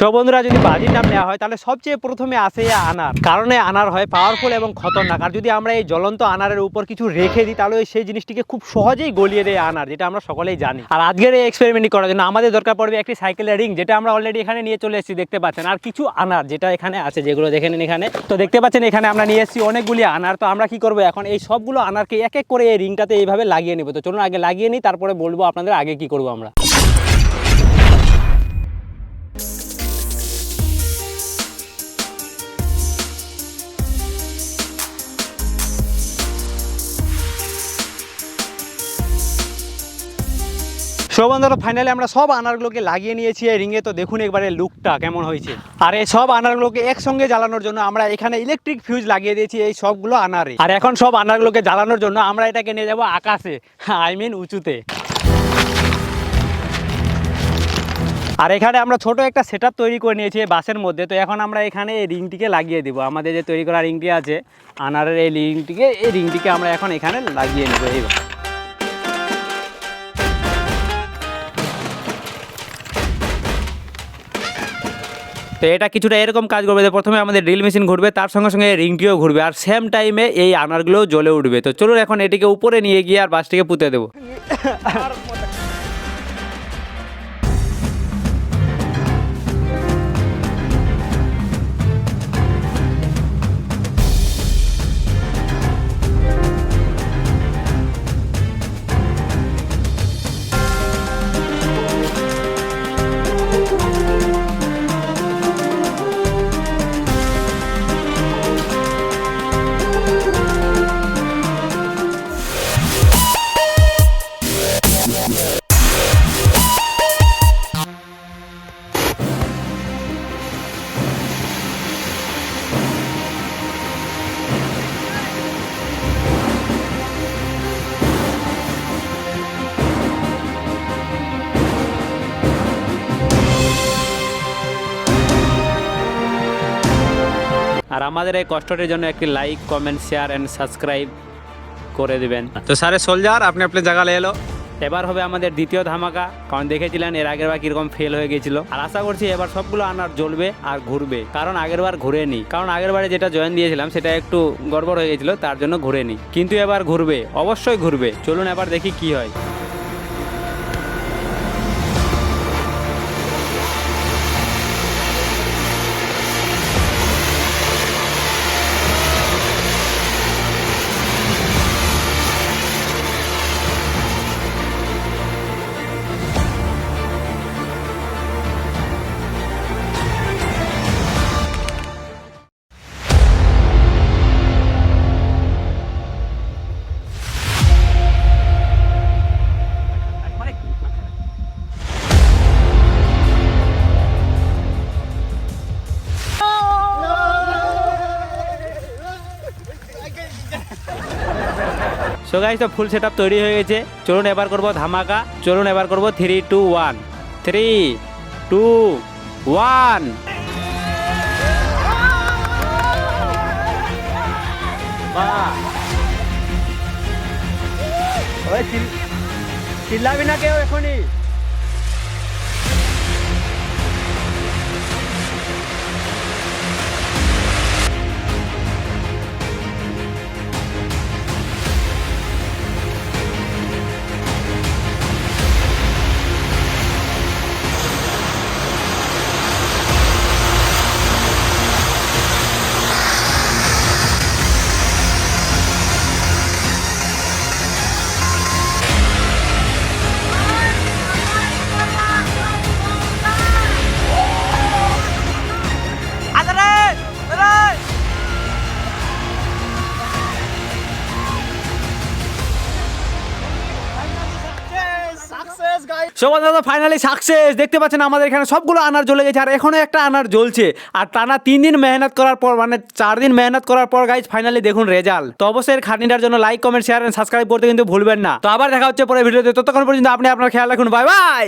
সব বন্ধুরা, যদি বাজির নাম নেওয়া হয়, তাহলে সবচেয়ে প্রথমে আসে আনার। কারণে আনার হয় পাওয়ারফুল এবং খতরনাক। আর যদি আমরা এই জ্বলন্ত আনারের উপর কিছু রেখে দিই, তাহলে সেই জিনিসটিকে খুব সহজেই গলিয়ে দেয় আনার, যেটা আমরা সকলেই জানি। আর আজকের এই এক্সপেরিমেন্ট করার জন্য আমাদের দরকার পড়বে একটি সাইকেলের রিং যেটা আমরা অলরেডি এখানে নিয়ে চলে এসেছি, দেখতে পাচ্ছেন। আর কিছু আনার যেটা এখানে আছে, যেগুলো দেখে নিন এখানে। তো দেখতে পাচ্ছেন, এখানে আমরা নিয়ে এসেছি অনেকগুলি আনার। তো আমরা কি করব এখন? এই সবগুলো আনারকে এক এক করে এই রিংটাতে এইভাবে লাগিয়ে নেব। তো চলুন আগে লাগিয়ে নিই, তারপরে বলব আপনাদের আগে কি করব আমরা। সো বন্ধুরা ফাইনালি আমরা সব আনারগুলোকে লাগিয়ে নিয়েছি, এই রিংয়ে তো দেখুন একবারে লুকটা কেমন হয়েছে। আর এই সব আনারগুলোকে একসঙ্গে জ্বালানোর জন্য আমরা এখানে ইলেকট্রিক ফিউজ লাগিয়ে দিয়েছি, এই সবগুলো আনারে। আর এখন সব আনারগুলোকে জ্বালানোর জন্য আমরা এটাকে নিয়ে যাব আকাশে আই মিন উঁচুতে। আর এখানে আমরা ছোট একটা সেট তৈরি করে নিয়েছি বাসের মধ্যে। তো এখন আমরা এখানে এই রিংটিকে লাগিয়ে দিব। আমাদের যে তৈরি করা রিংটি আছে, আনারের এই রিংটিকে এই রিংটিকে আমরা এখন এখানে লাগিয়ে নেব। এইবার তো এটা কিছুটা এরকম কাজ করবে যে প্রথমে আমাদের ড্রিল মেশিন ঘুরবে, তার সঙ্গে সঙ্গে রিংটিও ঘুরবে, আর সেম টাইমে এই আনারগুলোও জ্বলে উঠবে। তো চলুন এখন এটিকে উপরে নিয়ে গিয়ে আর বাসটিকে পুঁতে দেবো। আর আমাদের এই কষ্টটির জন্য একটি like comment share and subscribe করে দিবেন। তো সারে সোলজার আপনি আপনি জায়গা এলো। এবার হবে আমাদের দ্বিতীয় ধামাকা কারণ দেখেছিলেন এর আগের বার কীরকম ফেল হয়ে গেছিল। আর আশা করছি এবার সবগুলো আনার জ্বলবে আর ঘুরবে কারণ আগের বার ঘুরেনি। কারণ আগের বারে যেটা জয়েন দিয়েছিলাম সেটা একটু গড়বড় হয়ে গেছিল তার জন্য ঘুরে ঘুরেনি। কিন্তু এবার ঘুরবে অবশ্যই ঘুরবে। চলুন এবার দেখি কি হয়। সো গাইস তো ফুল সেট তৈরি হয়ে গেছে। চলুন এবার করব ধামাকা। চলুন এবার করব three two one three two one চিল্লাবি না কেউ এখনই। সবাই দাদা ফাইনালি সাকসেস দেখতে পাচ্ছেন, আমাদের এখানে সবগুলো আনার জ্বলে গেছে, আর এখনও একটা আনার জ্বলছে। আর টানা তিন দিন মেহনত করার পর মানে চার দিন মেহনত করার পর গাইজ ফাইনালি দেখুন রেজাল্ট তো অবশ্যই খাটনিটার জন্য লাইক কমেন্ট শেয়ার সাবস্ক্রাইব করতে কিন্তু ভুলবেন না। তো আবার দেখা হচ্ছে পরে ভিডিওতে, ততক্ষণ পর্যন্ত আপনি আপনার খেয়াল রাখুন। Bye bye